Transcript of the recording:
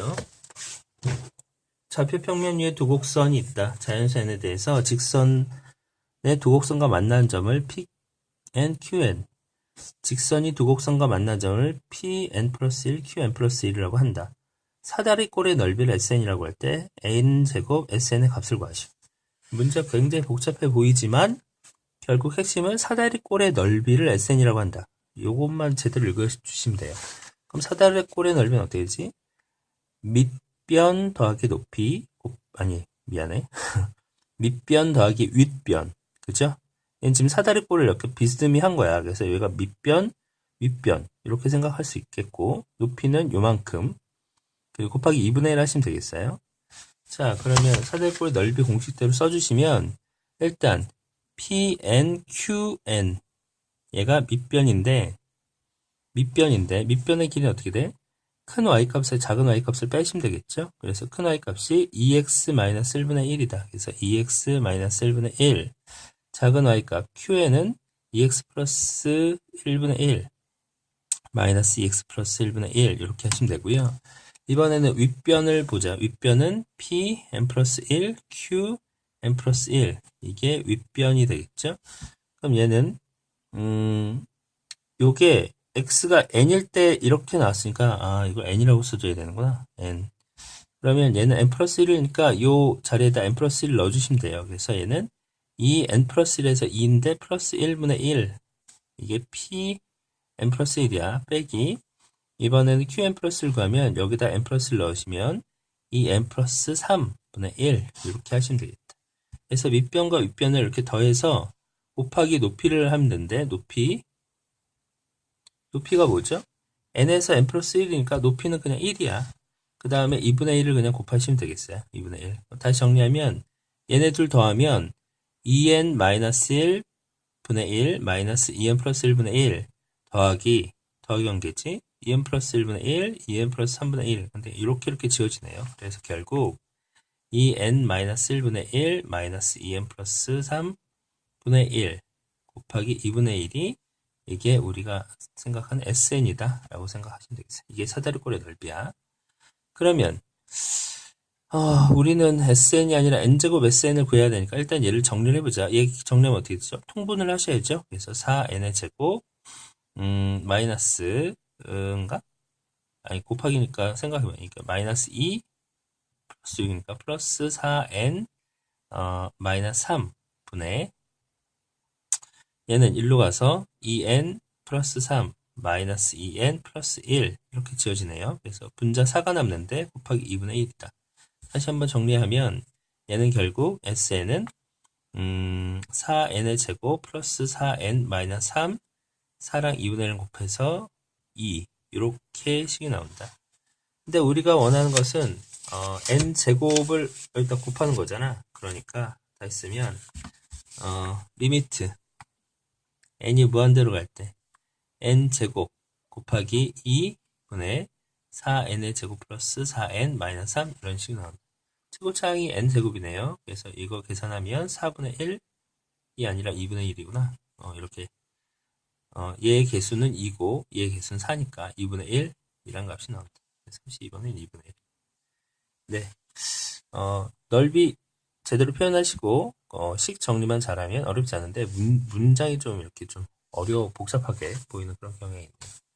볼게요. 좌표 평면 위에 두 곡선이 있다. 자연선에 대해서 직선의 두 곡선과 만나는 점을 P, N, Q, N. 직선이 두 곡선과 만나는 점을 P, N 플러스 1, Q, N 플러스 1이라고 한다. 사다리 꼴의 넓이를 SN이라고 할 때 N 제곱 SN의 값을 구하시오. 문제가 굉장히 복잡해 보이지만 결국 핵심은 사다리 꼴의 넓이를 SN이라고 한다. 요것만 제대로 읽어주시면 돼요. 그럼 사다리 꼴의 넓이는 어떻게 되지? 밑변 더하기 높이, 곱- 아니, 미안해. 밑변 더하기 윗변. 그죠? 얘는 지금 사다리 꼴을 이렇게 비스듬히 한 거야. 그래서 여기가 밑변, 윗변. 이렇게 생각할 수 있겠고, 높이는 요만큼. 그리고 곱하기 2분의 1 하시면 되겠어요. 자, 그러면 사다리 꼴 넓이 공식대로 써주시면, 일단, PN, QN. 얘가 밑변인데, 밑변인데, 밑변의 길이는 어떻게 돼? 큰 y 값에 작은 y 값을 빼시면 되겠죠? 그래서 큰 y 값이 2x-1분의 1이다. 그래서 2x-1분의 1. 작은 y 값 q에는 2x 플러스 1분의 1. 마이너스 2x 플러스 1분의 1. 이렇게 하시면 되고요. 이번에는 윗변을 보자. 윗변은 p n 플러스 1, q n 플러스 1. 이게 윗변이 되겠죠? 그럼 얘는 음 요게 x가 n일 때 이렇게 나왔으니까 아 이걸 n이라고 써줘야 되는구나. N. 그러면 얘는 n 플러스 1이니까 요 자리에다 n 플러스 1 넣어주시면 돼요. 그래서 얘는 이 n 플러스 1에서 2인데 플러스 1분의 1 이게 p n 플러스 1이야. 빼기. 이번에는 q n 플러스 1 구하면 여기다 n 플러스 1 넣으시면 이 n 플러스 3분의 1 이렇게 하시면 되겠다. 그래서 밑변과 윗변을 이렇게 더해서 곱하기 높이를 하면 되는데 높이 높이가 뭐죠? n에서 n 플러스 1이니까 높이는 그냥 1이야. 그 다음에 2분의 1을 그냥 곱하시면 되겠어요. 2분의 1. 다시 정리하면 얘네 둘 더하면 2n 마이너스 1 분의 1 마이너스 2n 플러스 1분의 1 더하기 더하기 관계지 2n 플러스 1분의 1 2n 플러스 3분의 1 근데 이렇게 이렇게 지워지네요. 그래서 결국 2n 마이너스 1분의 1 마이너스 2n 플러스 3분의 1 곱하기 2분의 1이 이게 우리가 생각하는 SN이다 라고 생각하시면 되겠어요. 이게 사다리꼴의 넓이야. 그러면 어, 우리는 SN이 아니라 N제곱 SN을 구해야 되니까 일단 얘를 정리를 해보자. 얘 정리하면 어떻게 되죠? 통분을 하셔야죠. 그래서 4N의 제곱 음, 마이너스 인가? 아니 곱하기니까 생각해보니까 마이너스 2 플러스 6이니까 플러스 4N 어, 마이너스 3분의 얘는 1로 가서 2n 플러스 3 마이너스 2n 플러스 1 이렇게 지어지네요. 그래서 분자 4가 남는데 곱하기 2분의 1이다. 다시 한번 정리하면 얘는 결국 SN은 음, 4n의 제곱 플러스 4n 마이너스 3 4랑 2분의 1을 곱해서 2 이렇게 식이 나온다. 근데 우리가 원하는 것은 어, n 제곱을 일단 곱하는 거잖아. 그러니까 다시 쓰면 어, 리미트 n이 무한대로 갈 때 n 제곱 곱하기 2분의 4n의 제곱 플러스 4n 마이너스 3 이런 식이 나옵니다. 최고차항이 n 제곱이네요. 그래서 이거 계산하면 4분의 1이 아니라 2분의 1이구나. 어, 이렇게 어, 얘의 개수는 2고 얘의 개수는 4니까 2분의 1이란 값이 나옵니다. 그래서 32번은 2분의 1. 네. 어, 넓이 제대로 표현하시고 어, 식 정리만 잘하면 어렵지 않은데 문, 문장이 좀 이렇게 좀 어려워 복잡하게 보이는 그런 경향이 있네요.